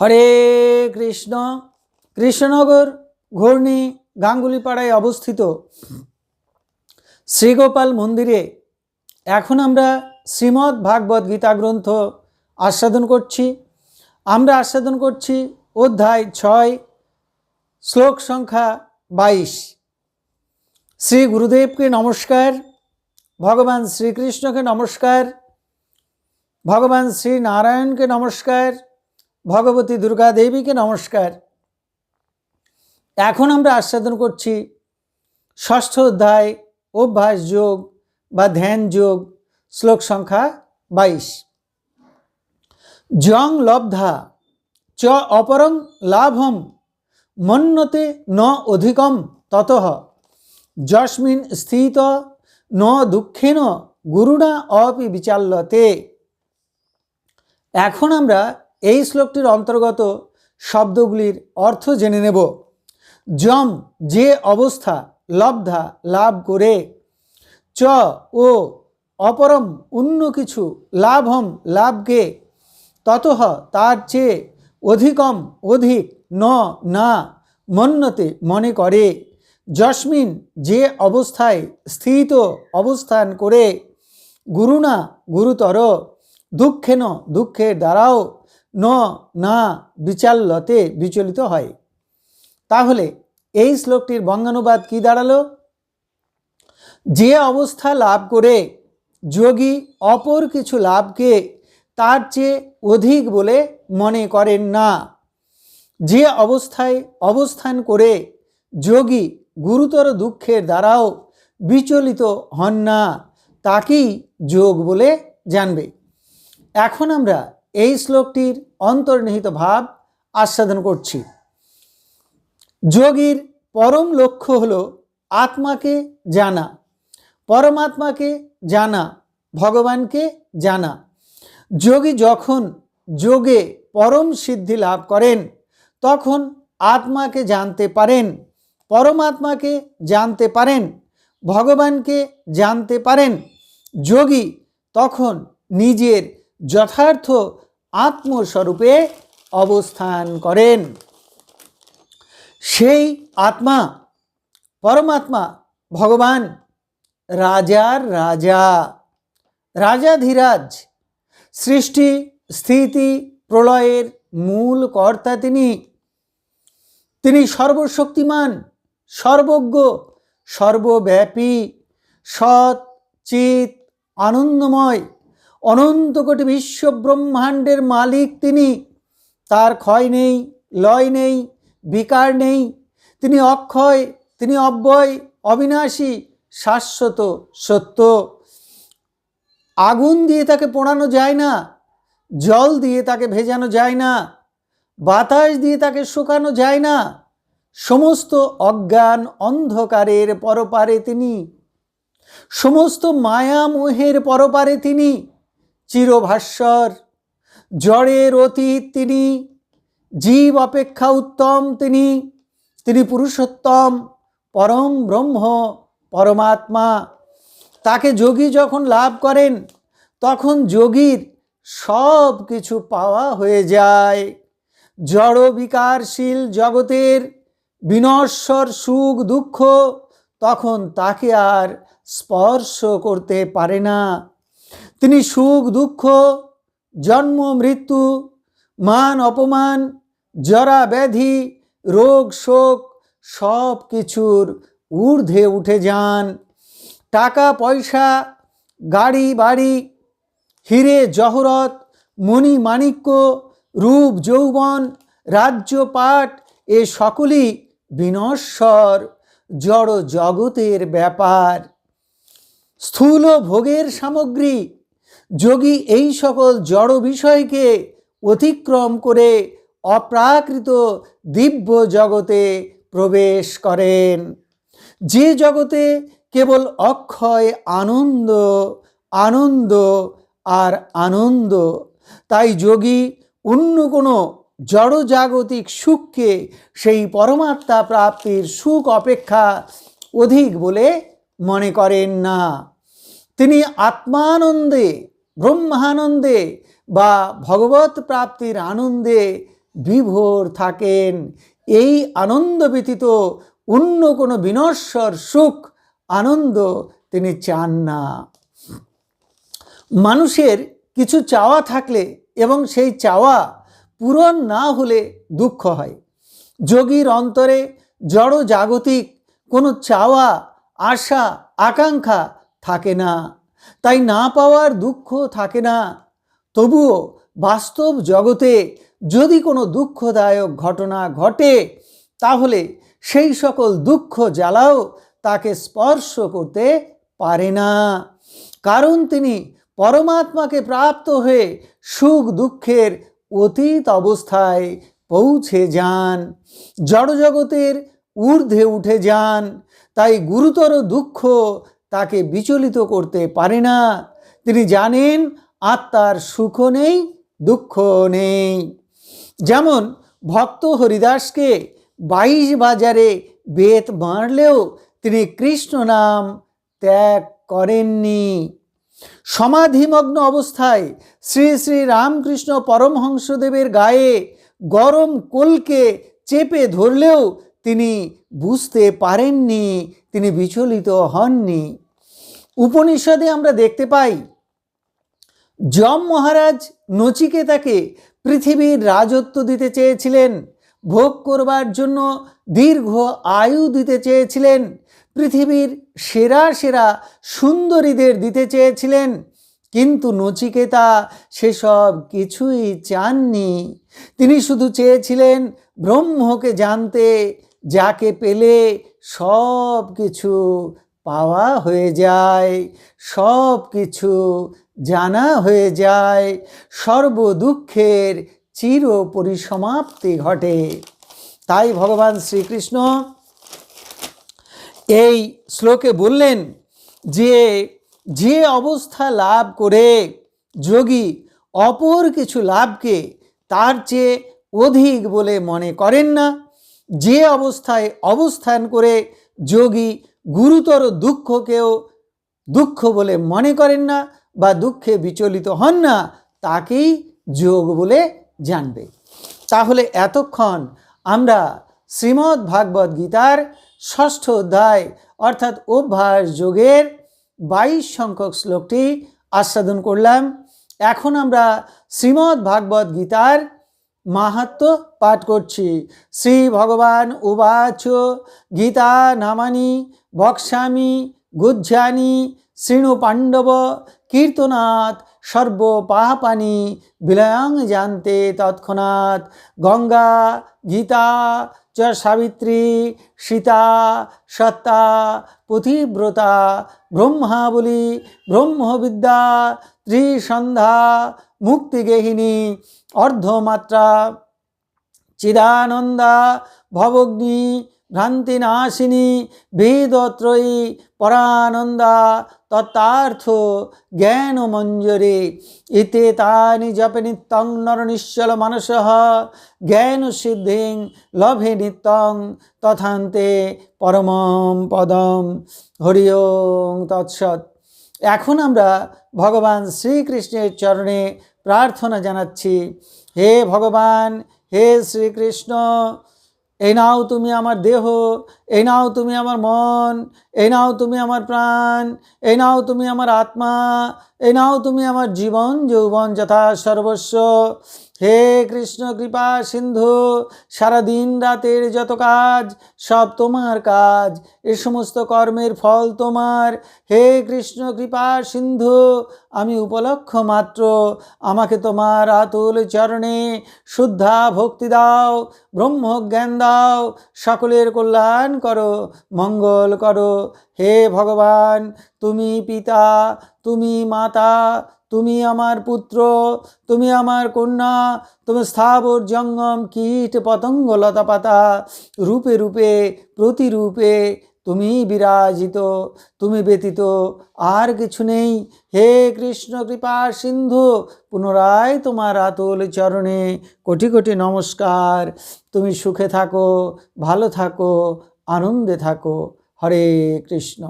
হরে কৃষ্ণ, কৃষ্ণনগর ঘূর্ণি গাঙ্গুলিপাড়ায় অবস্থিত শ্রীগোপাল মন্দিরে এখন আমরা শ্রীমদ্ ভাগবত গীতা গ্রন্থ আস্বাদন করছি। আমরা আস্বাদন করছি অধ্যায় ছয়, শ্লোক সংখ্যা বাইশ। শ্রী গুরুদেবকে নমস্কার, ভগবান শ্রীকৃষ্ণকে নমস্কার, ভগবান শ্রী নারায়ণকে নমস্কার ভগবতী দুর্গা দেবীকে নমস্কার। এখন আমরা আস্বাদন করছি ষষ্ঠ অধ্যায়, অভ্যাস যোগ বা ধ্যান যোগ, শ্লোক সংখ্যা বাইশ। জং লব্ধা, চ অপরং লাভম মন্যতে ন অধিকম তত। যস্মিন স্থিত, ন দুঃখেন, গুরুণা অপি বিচাল্যতে। এখন আমরা এই শ্লোকটির অন্তর্গত শব্দগুলির অর্থ জেনে নেব। যম যে অবস্থা লব্ধা লাভ করে, চ ও অপরম অন্য কিছু লাভম লাভকে ততহ তার চেয়ে অধিকম অধিক ন না মন্যতে মনে করে। যস্মিন যে অবস্থায় স্থিত অবস্থান করে, গুরুণা গুরুতর, দুঃখেন দুঃখের দ্বারাও ন, না বিচাল্যতে বিচলিত হয়। তাহলে এই শ্লোকটির বঙ্গানুবাদ কি দাঁড়াল? যে অবস্থা লাভ করে যোগী অপর কিছু লাভকে তার চেয়ে অধিক বলে মনে করেন না। যে অবস্থায় অবস্থান করে যোগী গুরুতর দুঃখের দ্বারাও বিচলিত হন না, তাকেই যোগ বলে জানবে। এখন আমরা এই শ্লোকটির অন্তর্নিহিত ভাব আস্বাদন করছি। যোগীর পরম লক্ষ্য হল আত্মাকে জানা, পরমাত্মাকে জানা, ভগবানকে জানা। যোগী যখন যোগে পরম সিদ্ধি লাভ করেন, তখন আত্মাকে জানতে পারেন, পরমাত্মাকে জানতে পারেন, ভগবানকে জানতে পারেন। যোগী তখন নিজের যথার্থ আত্মস্বরূপে অবস্থান করেন। সেই আত্মা, পরমাত্মা, ভগবান, রাজার রাজা, রাজাধিরাজ, সৃষ্টি, স্থিতি, প্রলয়ের মূল কর্তা তিনি। তিনি সর্বশক্তিমান, সর্বজ্ঞ, সর্বব্যাপী, সৎ চিত আনন্দময় অনন্ত কোটি বিশ্ব ব্রহ্মাণ্ডের মালিক তিনি। তার ক্ষয় নেই, লয় নেই, বিকার নেই। তিনি অক্ষয়, তিনি অব্যয়, অবিনাশী, শাশ্বত, সত্য। আগুন দিয়ে তাকে পোড়ানো যায় না, জল দিয়ে তাকে ভেজানো যায় না, বাতাস দিয়ে তাকে শুকানো যায় না। সমস্ত অজ্ঞান অন্ধকারের পরপারে তিনি। সমস্ত মায়া মোহের পরপারে তিনি। চিরভাস্বর জড়ের অতীত তিনি, জীব অপেক্ষা উত্তম তিনি তিনি পুরুষোত্তম, পরম ব্রহ্ম, পরমাত্মা। তাকে যোগী যখন লাভ করেন, তখন যোগীর সব কিছু পাওয়া হয়ে যায়। জড় বিকারশীল জগতের বিনশ্বর সুখ দুঃখ তখন তাকে আর স্পর্শ করতে পারে না। তিনি সুখ, দুঃখ, জন্ম, মৃত্যু, মান, অপমান, জরা, ব্যাধি, রোগ, শোক, সব কিছুর ঊর্ধ্বে উঠে যান। টাকা, পয়সা, গাড়ি, বাড়ি, হিরে, জহরত, মণি, মাণিক্য, রূপ, যৌবন রাজ্যপাট এ সকলই বিনশ্বর, জড় জগতের ব্যাপার। স্থূল ভোগের সামগ্রী যোগী এই সকল জড় বিষয়কে অতিক্রম করে অপ্রাকৃত দিব্য জগতে প্রবেশ করেন। যে জগতে কেবল অক্ষয় আনন্দ আনন্দ আর আনন্দ, তাই যোগী অন্য কোনো জড়জাগতিক সুখকে সেই পরমাত্মা প্রাপ্তির সুখ অপেক্ষা অধিক বলে মনে করেন না। তিনি আত্মানন্দে ব্রহ্মানন্দে বা ভগবত প্রাপ্তির আনন্দে বিভোর থাকেন। এই আনন্দ ব্যতীত অন্য কোনো বিনশ্বর সুখ, আনন্দ তিনি চান না। মানুষের কিছু চাওয়া থাকলে এবং সেই চাওয়া পূরণ না হলে দুঃখ হয়। যোগীর অন্তরে জড় জাগতিক কোনো চাওয়া, আশা, আকাঙ্ক্ষা থাকে না। তাই না পাওয়ার দুঃখ থাকে না। তবুও বাস্তব জগতে যদি কোনো দুঃখদায়ক ঘটনা ঘটে, তাহলে সেই সকল দুঃখ জ্বালাও তাকে স্পর্শ করতে পারে না। কারণ তিনি পরমাত্মাকে প্রাপ্ত হয়ে সুখ দুঃখের অতীত অবস্থায় পৌঁছে যান। জড়জগতের ঊর্ধ্বে উঠে যান। তাই গুরুতর দুঃখ তাকে বিচলিত করতে পারে না। তিনি জানেন আত্মার সুখ নেই, দুঃখ নেই। যেমন ভক্ত হরিদাসকে বাইশ বাজারে বেত মারলেও তিনি কৃষ্ণ নাম ত্যাগ করেননি। সমাধিমগ্ন অবস্থায় শ্রী শ্রী রামকৃষ্ণ পরমহংসদেবের গায়ে গরম কোলকে চেপে ধরলেও তিনি বুঝতে পারেননি, তিনি বিচলিত হননি। উপনিষদে আমরা দেখতে পাই, যম মহারাজ নচিকেতাকে পৃথিবীর রাজত্ব দিতে চেয়েছিলেন, ভোগ করবার জন্য দীর্ঘ আয়ু দিতে চেয়েছিলেন, পৃথিবীর সেরা সেরা সুন্দরীদের দিতে চেয়েছিলেন, কিন্তু নচিকেতা সেসব কিছুই চাননি। তিনি শুধু চেয়েছিলেন ব্রহ্মকে জানতে, যাকে পেলে সব কিছু পাওয়া হয়ে যায় সব কিছু জানা হয়ে যায়, সর্বদুঃখের চির পরিসমাপ্তি ঘটে। তাই ভগবান শ্রীকৃষ্ণ এই শ্লোকে বললেন যে যে অবস্থা লাভ করে যোগী অপর কিছু লাভকে তার চেয়ে অধিক বলে মনে করেন না, যে অবস্থায় অবস্থান করে যোগী গুরুতর দুঃখকেও দুঃখ বলে মনে করেন না বা দুঃখে বিচলিত হন না, তাকেই যোগ বলে জানবে। তাহলে এতক্ষণ আমরা শ্রীমদ্ ভাগবত গীতার ষষ্ঠ অধ্যায় অর্থাৎ অভ্যাস যোগের বাইশ সংখ্যক শ্লোকটি আস্বাদন করলাম। এখন আমরা শ্রীমদ্ ভাগবত গীতার মাহাত্ম পাঠ করছি। শ্রী ভগবান উবাচ, গীতা নামানি বক্সামি গুজ্জানি শৃণু পাণ্ডব, কীর্তনাথ, সর্ব পাহাপানি বিলয়ং জানতে তৎক্ষণাৎ, গঙ্গা, গীতা, চ সাবিত্রী, সীতা, সত্তা, পুথিব্রতা, ব্রহ্মাবলী, ব্রহ্মবিদ্যা, ত্রিসন্ধ্যা মুক্তিগেহিনী অর্ধমাত্রা, চিদানন্দা, ভবগ্নি ভ্রান্তি ভ্রান্তিনাশিনী বেদত্রয়ী পরানন্দা তত্তার্থ জ্ঞান মঞ্জরে ইতে তানি জপে নিত্যং নরনিশ্চল মানস, জ্ঞান সিদ্ধিং লভে নিত্যং তথান্তে পরমম পদম। হরি তৎসৎ। এখন আমরা ভগবান শ্রীকৃষ্ণের চরণে প্রার্থনা জানাচ্ছি। হে ভগবান, হে শ্রীকৃষ্ণ, এই নাও তুমি আমার দেহ, এই নাও তুমি আমার মন, এই নাও তুমি আমার প্রাণ, এই নাও তুমি আমার আত্মা, এই নাও তুমি আমার জীবন, যৌবন যথা সর্বস্ব। হে কৃষ্ণ কৃপা সিন্ধু, সারাদিন রাতের যত কাজ, সব তোমার কাজ। এ সমস্ত কর্মের ফল তোমার। হে কৃষ্ণ কৃপা সিন্ধু, আমি উপলক্ষ মাত্র। আমাকে তোমার আতুল চরণে শুদ্ধা ভক্তি দাও, ব্রহ্মজ্ঞান দাও। সকলের কল্যাণ করো, মঙ্গল করো। হে ভগবান, তুমি পিতা, তুমি মাতা তুমি আমার পুত্র, তুমি আমার কন্যা, তুমি স্থাবর জঙ্গম, কীট পতঙ্গ, লতা পাতা, রূপে রূপে, প্রতিরূপে তুমি বিরাজিত, তুমি ব্যতীত আর কিছু নেই। হে কৃষ্ণ, কৃপা, সিন্ধু, পুনরায় তোমার আতুল চরণে কোটি কোটি নমস্কার। তুমি সুখে থাকো, ভালো থাকো, আনন্দে থাকো। হরে কৃষ্ণ।